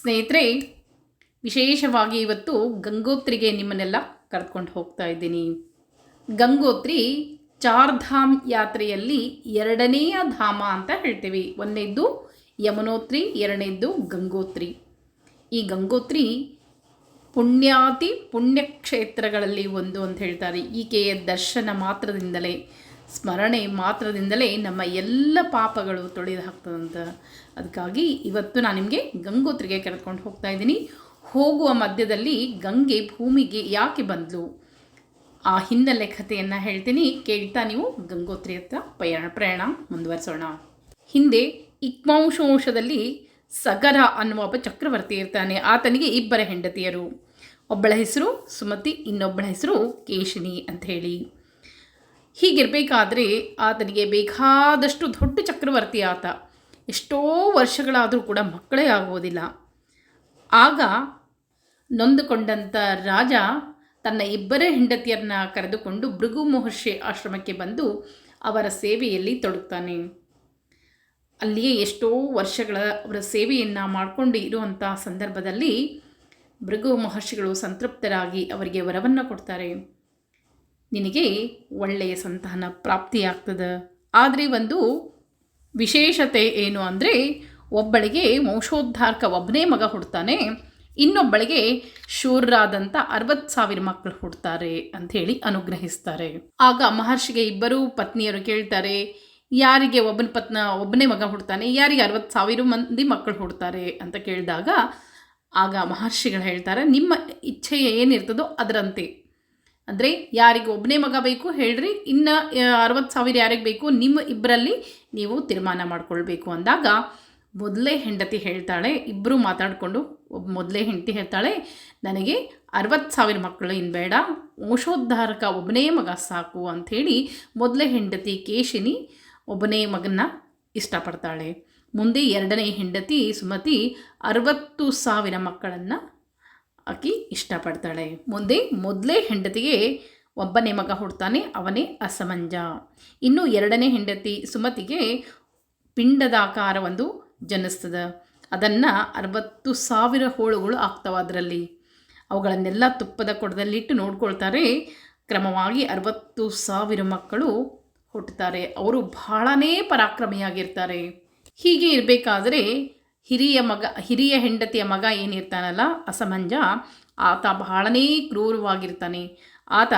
ಸ್ನೇಹಿತರೆ, ವಿಶೇಷವಾಗಿ ಇವತ್ತು ಗಂಗೋತ್ರಿಗೆ ನಿಮ್ಮನ್ನೆಲ್ಲ ಕರೆದುಕೊಂಡು ಹೋಗ್ತಾ ಇದ್ದೀನಿ. ಗಂಗೋತ್ರಿ ಚಾರ್ಧಾಮ್ ಯಾತ್ರೆಯಲ್ಲಿ ಎರಡನೆಯ ಧಾಮ ಅಂತ ಹೇಳ್ತೀವಿ. ಒಂದನೇದ್ದು ಯಮುನೋತ್ರಿ, ಎರಡನೇದ್ದು ಗಂಗೋತ್ರಿ. ಈ ಗಂಗೋತ್ರಿ ಪುಣ್ಯಾತಿ ಪುಣ್ಯಕ್ಷೇತ್ರಗಳಲ್ಲಿ ಒಂದು ಅಂತ ಹೇಳ್ತಾರೆ. ಈಕೆಯ ದರ್ಶನ ಮಾತ್ರದಿಂದಲೇ. ಸ್ಮರಣೆ ಮಾತ್ರದಿಂದಲೇ ನಮ್ಮ ಎಲ್ಲ ಪಾಪಗಳು ತೊಳೆದು ಹಾಕ್ತದಂತ. ಅದಕ್ಕಾಗಿ ಇವತ್ತು ನಾನು ನಿಮಗೆ ಗಂಗೋತ್ರಿಗೆ ಕರೆದುಕೊಂಡು ಹೋಗ್ತಾ ಇದ್ದೀನಿ. ಹೋಗುವ ಮಧ್ಯದಲ್ಲಿ ಗಂಗೆ ಭೂಮಿಗೆ ಯಾಕೆ ಬಂದಳು ಆ ಹಿನ್ನೆಲೆ ಕಥೆಯನ್ನು ಹೇಳ್ತೀನಿ. ಕೇಳ್ತಾ ನೀವು ಗಂಗೋತ್ರಿ ಹತ್ರ ಪ್ರಯಾಣ ಪ್ರಯಾಣ ಮುಂದುವರಿಸೋಣ. ಹಿಂದೆ ಇಕ್ಮಾಂಶವಂಶದಲ್ಲಿ ಸಗರ ಅನ್ನುವ ಒಬ್ಬ ಚಕ್ರವರ್ತಿ ಇರ್ತಾನೆ. ಆತನಿಗೆ ಇಬ್ಬರ ಹೆಂಡತಿಯರು. ಒಬ್ಬಳ ಹೆಸರು ಸುಮತಿ, ಇನ್ನೊಬ್ಬಳ ಹೆಸರು ಕೇಶಿನಿ ಅಂತ ಹೇಳಿ. ಹೀಗಿರಬೇಕಾದ್ರೆ ಆತನಿಗೆ ಬೇಕಾದಷ್ಟು ದೊಡ್ಡ ಚಕ್ರವರ್ತಿ ಆತ. ಎಷ್ಟೋ ವರ್ಷಗಳಾದರೂ ಕೂಡ ಮಕ್ಕಳೇ ಆಗುವುದಿಲ್ಲ. ಆಗ ನೊಂದುಕೊಂಡಂಥ ರಾಜ ತನ್ನ ಇಬ್ಬರೇ ಹೆಂಡತಿಯರನ್ನ ಕರೆದುಕೊಂಡು ಭೃಗು ಮಹರ್ಷಿ ಆಶ್ರಮಕ್ಕೆ ಬಂದು ಅವರ ಸೇವೆಯಲ್ಲಿ ತೊಡಗ್ತಾನೆ. ಅಲ್ಲಿಯೇ ಎಷ್ಟೋ ವರ್ಷಗಳ ಅವರ ಸೇವೆಯನ್ನು ಮಾಡಿಕೊಂಡು ಇರುವಂಥ ಸಂದರ್ಭದಲ್ಲಿ ಭೃಗು ಮಹರ್ಷಿಗಳು ಸಂತೃಪ್ತರಾಗಿ ಅವರಿಗೆ ವರವನ್ನು ಕೊಡ್ತಾರೆ. ನಿನಗೆ ಒಳ್ಳೆಯ ಸಂತಾನ ಪ್ರಾಪ್ತಿಯಾಗ್ತದೆ. ಆದರೆ ಒಂದು ವಿಶೇಷತೆ ಏನು ಅಂದರೆ, ಒಬ್ಬಳಿಗೆ ವಂಶೋದ್ಧಾರಕ ಒಬ್ಬನೇ ಮಗ ಹುಡ್ತಾನೆ, ಇನ್ನೊಬ್ಬಳಿಗೆ ಶೂರರಾದಂಥ ಅರವತ್ತು ಸಾವಿರ ಮಕ್ಕಳು ಹುಡ್ತಾರೆ ಅಂಥೇಳಿ ಅನುಗ್ರಹಿಸ್ತಾರೆ. ಆಗ ಮಹರ್ಷಿಗೆ ಇಬ್ಬರೂ ಪತ್ನಿಯರು ಕೇಳ್ತಾರೆ, ಯಾರಿಗೆ ಒಬ್ಬನ ಪತ್ನ, ಒಬ್ಬನೇ ಮಗ ಹುಡ್ತಾನೆ, ಯಾರಿಗೆ ಅರವತ್ತು ಸಾವಿರ ಮಂದಿ ಮಕ್ಕಳು ಹುಡ್ತಾರೆ ಅಂತ ಕೇಳಿದಾಗ, ಆಗ ಮಹರ್ಷಿಗಳು ಹೇಳ್ತಾರೆ, ನಿಮ್ಮ ಇಚ್ಛೆ ಏನಿರ್ತದೋ ಅದರಂತೆ. ಅಂದರೆ ಯಾರಿಗೆ ಒಬ್ಬನೇ ಮಗ ಬೇಕು ಹೇಳ್ರಿ, ಇನ್ನು ಅರವತ್ತು ಸಾವಿರ ಯಾರಿಗೆ ಬೇಕು, ನಿಮ್ಮ ಇಬ್ಬರಲ್ಲಿ ನೀವು ತೀರ್ಮಾನ ಮಾಡ್ಕೊಳ್ಬೇಕು ಅಂದಾಗ ಮೊದಲೇ ಹೆಂಡತಿ ಹೇಳ್ತಾಳೆ ಇಬ್ಬರು ಮಾತಾಡಿಕೊಂಡು ಒಬ್ಬ ಮೊದಲೇ ಹೆಂಡತಿ ಹೇಳ್ತಾಳೆ, ನನಗೆ ಅರವತ್ತು ಸಾವಿರ ಮಕ್ಕಳು ಇನ್ನು ಬೇಡ, ವಂಶೋದ್ಧಾರಕ ಒಬ್ಬನೇ ಮಗ ಸಾಕು ಅಂಥೇಳಿ ಮೊದಲೇ ಹೆಂಡತಿ ಕೇಶಿನಿ ಒಬ್ಬನೇ ಮಗನ್ನ ಇಷ್ಟಪಡ್ತಾಳೆ. ಮುಂದೆ ಎರಡನೇ ಹೆಂಡತಿ ಸುಮತಿ ಅರವತ್ತು ಸಾವಿರ ಮಕ್ಕಳನ್ನು ಆಕಿ ಇಷ್ಟಪಡ್ತಾಳೆ. ಮುಂದೆ ಮೊದಲೇ ಹೆಂಡತಿಗೆ ಒಬ್ಬನೇ ಮಗ ಹುಡ್ತಾನೆ, ಅವನೇ ಅಸಮಂಜ. ಇನ್ನು ಎರಡನೇ ಹೆಂಡತಿ ಸುಮತಿಗೆ ಪಿಂಡದ ಆಕಾರ ಒಂದು ಜನಿಸ್ತದೆ. ಅದನ್ನು ಅರವತ್ತು ಸಾವಿರ ಹೋಳುಗಳು ಆಗ್ತವೆ ಅದರಲ್ಲಿ. ಅವುಗಳನ್ನೆಲ್ಲ ತುಪ್ಪದ ಕೊಡದಲ್ಲಿಟ್ಟು ನೋಡ್ಕೊಳ್ತಾರೆ. ಕ್ರಮವಾಗಿ ಅರವತ್ತು ಸಾವಿರ ಮಕ್ಕಳು ಹುಟ್ಟುತ್ತಾರೆ ಅವರು ಬಹಳನೇ ಪರಾಕ್ರಮಿಯಾಗಿರ್ತಾರೆ. ಹೀಗೆ ಇರಬೇಕಾದ್ರೆ ಹಿರಿಯ ಮಗ, ಹಿರಿಯ ಹೆಂಡತಿಯ ಮಗ ಏನಿರ್ತಾನಲ್ಲ, ಅಸಮಂಜ, ಆತ ಬಹಳನೇ ಕ್ರೂರವಾಗಿರ್ತಾನೆ. ಆತ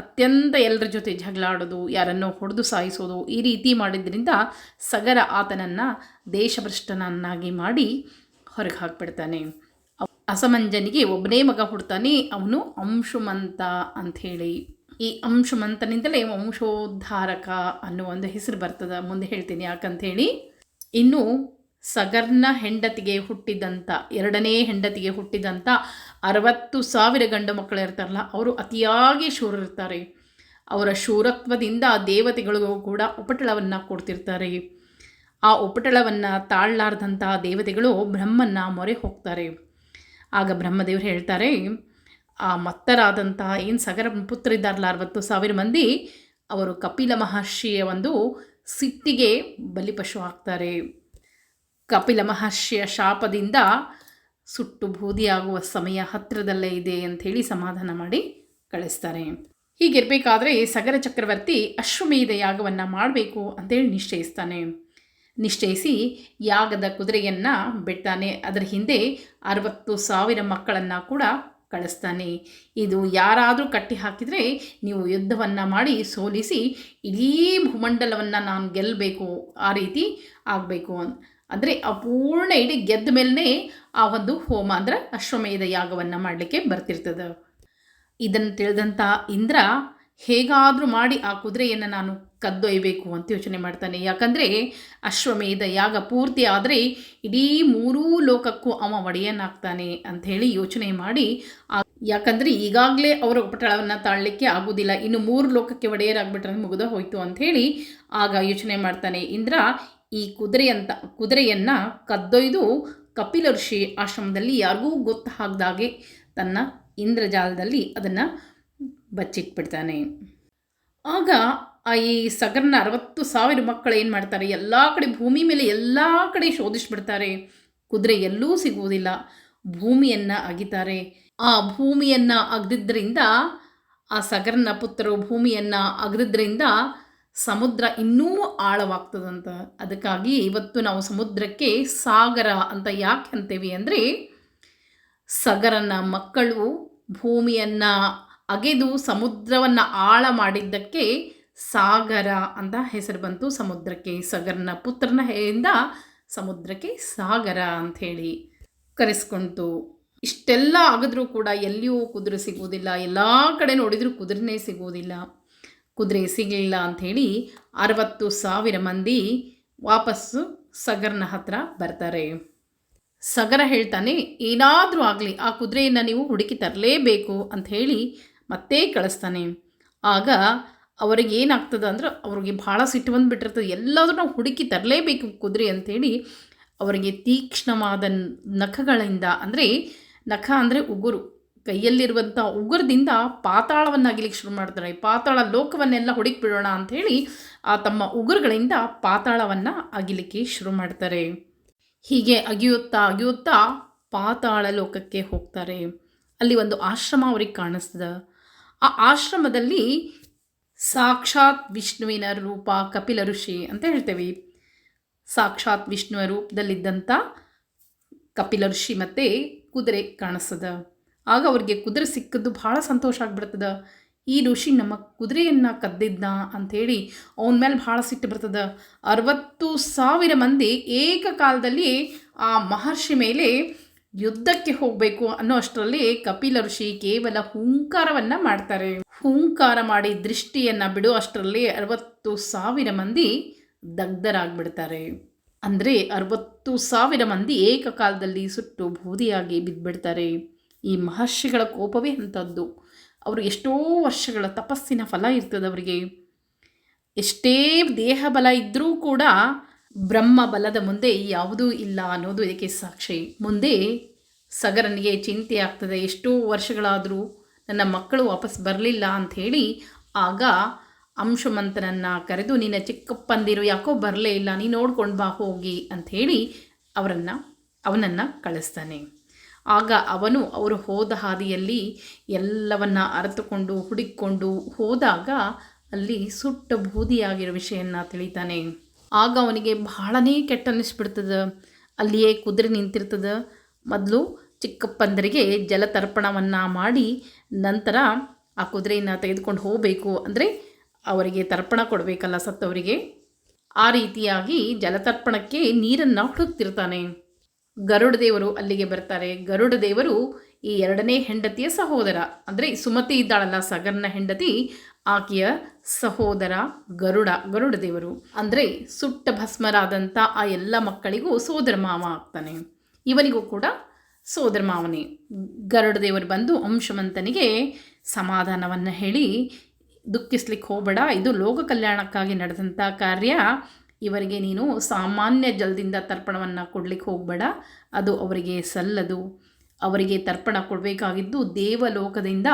ಅತ್ಯಂತ ಎಲ್ಲರ ಜೊತೆ ಜಗಳಾಡೋದು, ಯಾರನ್ನೋ ಹೊಡೆದು ಸಾಯಿಸೋದು, ಈ ರೀತಿ ಮಾಡಿದ್ರಿಂದ ಸಗರ ಆತನನ್ನು ದೇಶಭ್ರಷ್ಟನನ್ನಾಗಿ ಮಾಡಿ ಹೊರಗೆ ಹಾಕ್ಬಿಡ್ತಾನೆ. ಅಸಮಂಜನಿಗೆ ಒಬ್ಬನೇ ಮಗ ಹುಡ್ತಾನೆ, ಅವನು ಅಂಶುಮಂತ ಅಂಥೇಳಿ ಈ ಅಂಶುಮಂತನಿಂದಲೇ ವಂಶೋದ್ಧಾರಕ ಅನ್ನೋ ಒಂದು ಹೆಸರು ಬರ್ತದೆ, ಮುಂದೆ ಹೇಳ್ತೀನಿ ಯಾಕಂತ ಹೇಳಿ. ಇನ್ನು ಸಗರ್ನ ಹೆಂಡತಿಗೆ ಹುಟ್ಟಿದಂಥ ಎರಡನೇ ಹೆಂಡತಿಗೆ ಹುಟ್ಟಿದಂಥ ಅರವತ್ತು ಸಾವಿರ ಗಂಡು ಮಕ್ಕಳು ಇರ್ತಾರಲ್ಲ, ಅವರು ಅತಿಯಾಗಿ ಶೂರರಿರ್ತಾರೆ. ಅವರ ಶೂರತ್ವದಿಂದ ದೇವತೆಗಳಿಗೂ ಕೂಡ ಉಪಟಳವನ್ನು ಕೊಡ್ತಿರ್ತಾರೆ. ಆ ಉಪಟಳವನ್ನು ತಾಳ್ಲಾರ್ದಂತಹ ದೇವತೆಗಳು ಬ್ರಹ್ಮನ್ನ ಮೊರೆ ಹೋಗ್ತಾರೆ. ಆಗ ಬ್ರಹ್ಮದೇವರು ಹೇಳ್ತಾರೆ, ಆ ಮತ್ತರಾದಂತಹ ಏನು ಸಗರ ಪುತ್ರ ಇದ್ದಾರಲ್ಲ ಅರವತ್ತು ಸಾವಿರ ಮಂದಿ, ಅವರು ಕಪಿಲ ಮಹರ್ಷಿಯ ಒಂದು ಸಿಟ್ಟಿಗೆ ಬಲಿಪಶು ಆಗ್ತಾರೆ ಕಪಿಲ ಮಹರ್ಷಿಯ ಶಾಪದಿಂದ ಸುಟ್ಟು ಬೂದಿಯಾಗುವ ಸಮಯ ಹತ್ತಿರದಲ್ಲೇ ಇದೆ ಅಂಥೇಳಿ ಸಮಾಧಾನ ಮಾಡಿ ಕಳಿಸ್ತಾರೆ. ಹೀಗಿರಬೇಕಾದ್ರೆ ಸಗರ ಚಕ್ರವರ್ತಿ ಅಶ್ವಮೇಧ ಯಾಗವನ್ನು ಮಾಡಬೇಕು ಅಂತೇಳಿ ನಿಶ್ಚಯಿಸ್ತಾನೆ. ನಿಶ್ಚಯಿಸಿ ಯಾಗದ ಕುದುರೆಯನ್ನು ಬಿಡ್ತಾನೆ. ಅದರ ಹಿಂದೆ ಅರವತ್ತು ಸಾವಿರ ಮಕ್ಕಳನ್ನು ಕೂಡ ಕಳಿಸ್ತಾನೆ. ಇದು ಯಾರಾದರೂ ಕಟ್ಟಿ ಹಾಕಿದರೆ ನೀವು ಯುದ್ಧವನ್ನು ಮಾಡಿ ಸೋಲಿಸಿ ಇಡೀ ಭೂಮಂಡಲವನ್ನು ನಾನು ಗೆಲ್ಲಬೇಕು ಆ ರೀತಿ ಆಗಬೇಕು. ಅಂದರೆ ಅಪೂರ್ಣ ಇಡೀ ಗೆದ್ದ ಮೇಲೆ ಆ ಒಂದು ಹೋಮ ಅಂದ್ರೆ ಅಶ್ವಮೇಧ ಯಾಗವನ್ನು ಮಾಡಲಿಕ್ಕೆ ಬರ್ತಿರ್ತದೆ. ಇದನ್ನು ತಿಳಿದಂಥ ಇಂದ್ರ ಹೇಗಾದರೂ ಮಾಡಿ ಆ ಕುದುರೆಯನ್ನು ನಾನು ಕದ್ದೊಯ್ಯಬೇಕು ಅಂತ ಯೋಚನೆ ಮಾಡ್ತಾನೆ. ಯಾಕಂದರೆ ಅಶ್ವಮೇಧ ಯಾಗ ಪೂರ್ತಿ ಆದರೆ ಇಡೀ ಮೂರೂ ಲೋಕಕ್ಕೂ ಅವ ಒಡೆಯನಾಗ್ತಾನೆ ಅಂಥೇಳಿ ಯೋಚನೆ ಮಾಡಿ ಆ ಯಾಕಂದರೆ ಈಗಾಗಲೇ ಅವರ ಉಪಟಳವನ್ನು ತಾಳಲಿಕ್ಕೆ ಆಗೋದಿಲ್ಲ. ಇನ್ನು ಮೂರು ಲೋಕಕ್ಕೆ ಒಡೆಯರಾಗ್ಬಿಟ್ರೆ ಮುಗಿದ ಹೋಯಿತು ಅಂಥೇಳಿ ಆಗ ಯೋಚನೆ ಮಾಡ್ತಾನೆ. ಇಂದ್ರ ಈ ಕುದುರೆಯಂತ ಕುದುರೆಯನ್ನು ಕದ್ದೊಯ್ದು ಕಪಿಲ ಋಷಿ ಆಶ್ರಮದಲ್ಲಿ ಯಾರಿಗೂ ಗೊತ್ತಾಗದಾಗೆ ತನ್ನ ಇಂದ್ರಜಾಲದಲ್ಲಿ ಅದನ್ನು ಬಚ್ಚಿಟ್ಬಿಡ್ತಾನೆ. ಆಗ ಆ ಈ ಸಗರ್ನ ಅರವತ್ತು ಸಾವಿರ ಮಕ್ಕಳು ಏನು ಮಾಡ್ತಾರೆ, ಎಲ್ಲ ಕಡೆ ಭೂಮಿ ಮೇಲೆ ಎಲ್ಲ ಕಡೆ ಶೋಧಿಸ್ಬಿಡ್ತಾರೆ. ಕುದುರೆ ಎಲ್ಲೂ ಸಿಗುವುದಿಲ್ಲ, ಭೂಮಿಯನ್ನು ಅಗಿತಾರೆ. ಆ ಭೂಮಿಯನ್ನು ಅಗ್ದಿದ್ದರಿಂದ, ಆ ಸಗರ್ನ ಪುತ್ರರು ಭೂಮಿಯನ್ನು ಅಗ್ದಿದ್ರಿಂದ ಸಮುದ್ರ ಇನ್ನೂ ಆಳವಾಗ್ತದಂತ ಅದಕ್ಕಾಗಿ ಇವತ್ತು ನಾವು ಸಮುದ್ರಕ್ಕೆ ಸಾಗರ ಅಂತ ಯಾಕೆ ಅಂತೇವಿ ಅಂದರೆ ಸಗರನ ಮಕ್ಕಳು ಭೂಮಿಯನ್ನು ಅಗೆದು ಸಮುದ್ರವನ್ನು ಆಳ ಮಾಡಿದ್ದಕ್ಕೆ ಸಾಗರ ಅಂತ ಹೆಸರು ಬಂತು ಸಮುದ್ರಕ್ಕೆ, ಸಗರನ ಪುತ್ರನ ಹೆಯಿಂದ ಸಮುದ್ರಕ್ಕೆ ಸಾಗರ ಅಂಥೇಳಿ ಕರೆಸ್ಕೊಂತು. ಇಷ್ಟೆಲ್ಲ ಆಗಿದ್ರೂ ಕೂಡ ಎಲ್ಲಿಯೂ ಕುದುರೆ ಸಿಗುವುದಿಲ್ಲ, ಎಲ್ಲ ಕಡೆ ನೋಡಿದರೂ ಕುದುರೆನೇ ಸಿಗುವುದಿಲ್ಲ. ಕುದುರೆ ಸಿಗಲಿಲ್ಲ ಅಂಥೇಳಿ ಅರವತ್ತು ಸಾವಿರ ಮಂದಿ ವಾಪಸ್ಸು ಸಗರ್ನ ಹತ್ರ ಬರ್ತಾರೆ. ಸಗರ ಹೇಳ್ತಾನೆ, ಏನಾದರೂ ಆಗಲಿ, ಆ ಕುದುರೆಯನ್ನು ನೀವು ಹುಡುಕಿ ತರಲೇಬೇಕು ಅಂತ ಹೇಳಿ ಮತ್ತೆ ಕಳಿಸ್ತಾನೆ. ಆಗ ಅವರಿಗೆ ಏನಾಗ್ತದೆ ಅಂದ್ರೆ, ಅವ್ರಿಗೆ ಭಾಳ ಸಿಟ್ಟು ಬಂದುಬಿಟ್ಟಿರ್ತದೆ, ಎಲ್ಲಾದರೂ ನಾವು ಹುಡುಕಿ ತರಲೇಬೇಕು ಕುದುರೆ ಅಂಥೇಳಿ ಅವರಿಗೆ ತೀಕ್ಷ್ಣವಾದ ನಖಗಳಿಂದ, ಅಂದರೆ ನಖ ಅಂದರೆ ಉಗುರು ಕೈಯಲ್ಲಿರುವಂಥ ಉಗುರದಿಂದ ಪಾತಾಳವನ್ನು ಅಗಿಲಿಕ್ಕೆ ಶುರು ಮಾಡ್ತಾರೆ. ಪಾತಾಳ ಲೋಕವನ್ನೆಲ್ಲ ಹುಡುಕಿ ಬಿಡೋಣ ಅಂಥೇಳಿ ಆ ತಮ್ಮ ಉಗುರುಗಳಿಂದ ಪಾತಾಳವನ್ನು ಅಗಿಲಿಕ್ಕೆ ಶುರು ಮಾಡ್ತಾರೆ. ಹೀಗೆ ಅಗಿಯುತ್ತಾ ಅಗಿಯುತ್ತಾ ಪಾತಾಳ ಲೋಕಕ್ಕೆ ಹೋಗ್ತಾರೆ. ಅಲ್ಲಿ ಒಂದು ಆಶ್ರಮ ಅವ್ರಿಗೆ ಕಾಣಿಸ್ತದೆ. ಆ ಆಶ್ರಮದಲ್ಲಿ ಸಾಕ್ಷಾತ್ ವಿಷ್ಣುವಿನ ರೂಪ ಕಪಿಲ ಋಷಿ ಅಂತ ಹೇಳ್ತೇವೆ. ಸಾಕ್ಷಾತ್ ವಿಷ್ಣುವ ರೂಪದಲ್ಲಿದ್ದಂಥ ಕಪಿಲ ಋಷಿ ಮತ್ತು ಕುದುರೆ ಕಾಣಿಸ್ತದ. ಆಗ ಅವ್ರಿಗೆ ಕುದುರೆ ಸಿಕ್ಕದ್ದು ಭಾಳ ಸಂತೋಷ ಆಗ್ಬಿಡ್ತದ. ಈ ಋಷಿ ನಮ್ಮ ಕುದುರೆಯನ್ನು ಕದ್ದಿದ್ದ ಅಂಥೇಳಿ ಅವನ ಮೇಲೆ ಭಾಳ ಸಿಟ್ಟು ಬರ್ತದ. ಅರವತ್ತು ಸಾವಿರ ಮಂದಿ ಏಕಕಾಲದಲ್ಲಿ ಆ ಮಹರ್ಷಿ ಮೇಲೆ ಯುದ್ಧಕ್ಕೆ ಹೋಗಬೇಕು ಅನ್ನೋ ಅಷ್ಟರಲ್ಲಿ ಕಪಿಲ ಋಷಿ ಕೇವಲ ಹೂಂಕಾರವನ್ನು ಮಾಡ್ತಾರೆ. ಹೂಂಕಾರ ಮಾಡಿ ದೃಷ್ಟಿಯನ್ನು ಬಿಡು ಅಷ್ಟರಲ್ಲಿ ಅರವತ್ತು ಸಾವಿರ ಮಂದಿ ದಗ್ಧರಾಗ್ಬಿಡ್ತಾರೆ. ಅಂದರೆ ಅರವತ್ತು ಸಾವಿರ ಮಂದಿ ಏಕಕಾಲದಲ್ಲಿ ಸುಟ್ಟು ಬೂದಿಯಾಗಿ ಬಿದ್ದುಬಿಡ್ತಾರೆ ಈ ಮಹರ್ಷಿಗಳ ಕೋಪವೇ ಅಂಥದ್ದು. ಅವರು ಎಷ್ಟೋ ವರ್ಷಗಳ ತಪಸ್ಸಿನ ಫಲ ಇರ್ತದೆ ಅವರಿಗೆ. ಎಷ್ಟೇ ದೇಹ ಬಲ ಇದ್ದರೂ ಕೂಡ ಬ್ರಹ್ಮ ಬಲದ ಮುಂದೆ ಯಾವುದೂ ಇಲ್ಲ ಅನ್ನೋದು ಇದಕ್ಕೆ ಸಾಕ್ಷಿ. ಮುಂದೆ ಸಗರನಿಗೆ ಚಿಂತೆ ಆಗ್ತದೆ. ಎಷ್ಟೋ ವರ್ಷಗಳಾದರೂ ನನ್ನ ಮಕ್ಕಳು ವಾಪಸ್ ಬರಲಿಲ್ಲ ಅಂಥೇಳಿ ಆಗ ಅಂಶುಮಂತನನ್ನು ಕರೆದು ನಿನ್ನ ಚಿಕ್ಕಪ್ಪಂದಿರು, ಯಾಕೋ ಬರಲೇ ಇಲ್ಲ, ನೀನು ನೋಡ್ಕೊಂಡು ಬಾ ಹೋಗಿ ಅಂಥೇಳಿ ಅವರನ್ನು, ಅವನನ್ನು ಕಳಿಸ್ತಾನೆ. ಆಗ ಅವನು ಅವರು ಹೋದ ಹಾದಿಯಲ್ಲಿ ಎಲ್ಲವನ್ನ ಅರೆತುಕೊಂಡು ಹುಡುಕಿಕೊಂಡು ಹೋದಾಗ ಅಲ್ಲಿ ಸುಟ್ಟ ಬೂದಿಯಾಗಿರೋ ವಿಷಯನ ತಿಳಿತಾನೆ. ಆಗ ಅವನಿಗೆ ಬಹಳನೇ ಕೆಟ್ಟ ಅನ್ನಿಸ್ಬಿಡ್ತದೆ ಅಲ್ಲಿಯೇ ಕುದುರೆ ನಿಂತಿರ್ತದೆ. ಮೊದಲು ಚಿಕ್ಕಪ್ಪಂದರಿಗೆ ಜಲತರ್ಪಣವನ್ನು ಮಾಡಿ ನಂತರ ಆ ಕುದುರೆಯನ್ನು ತೆಗೆದುಕೊಂಡು ಹೋಗಬೇಕು. ಅಂದರೆ ಅವರಿಗೆ ತರ್ಪಣ ಕೊಡಬೇಕಲ್ಲ ಸತ್ತವರಿಗೆ. ಆ ರೀತಿಯಾಗಿ ಜಲತರ್ಪಣಕ್ಕೆ ನೀರನ್ನು ಹುಡುಕ್ತಿರ್ತಾನೆ. ಗರುಡ ದೇವರು ಅಲ್ಲಿಗೆ ಬರ್ತಾರೆ. ಗರುಡ ದೇವರು ಈ ಎರಡನೇ ಹೆಂಡತಿಯ ಸಹೋದರ. ಅಂದರೆ ಸುಮತಿ ಇದ್ದಾಳಲ್ಲ, ಸಗರ್ನ ಹೆಂಡತಿ, ಆಕೆಯ ಸಹೋದರ ಗರುಡ ಗರುಡ ದೇವರು. ಅಂದರೆ ಸುಟ್ಟ ಭಸ್ಮರಾದಂಥ ಆ ಎಲ್ಲ ಮಕ್ಕಳಿಗೂ ಸೋದರ ಮಾವ ಆಗ್ತಾನೆ. ಇವನಿಗೂ ಕೂಡ ಸೋದರ ಮಾವನೇ. ಗರುಡ ದೇವರು ಬಂದು ಅಂಶಮಂತನಿಗೆ ಸಮಾಧಾನವನ್ನು ಹೇಳಿ ದುಃಖಿಸ್ಲಿಕ್ಕೆ ಹೋಗಬೇಡ, ಇದು ಲೋಕ ಕಲ್ಯಾಣಕ್ಕಾಗಿ ನಡೆದಂಥ ಕಾರ್ಯ. ಇವರಿಗೆ ನೀನು ಸಾಮಾನ್ಯ ಜಲದಿಂದ ತರ್ಪಣವನ್ನು ಕೊಡಲಿಕ್ಕೆ ಹೋಗಬೇಡ. ಅದು ಅವರಿಗೆ ಸಲ್ಲದು. ಅವರಿಗೆ ತರ್ಪಣ ಕೊಡಬೇಕಾಗಿದ್ದು ದೇವಲೋಕದಿಂದ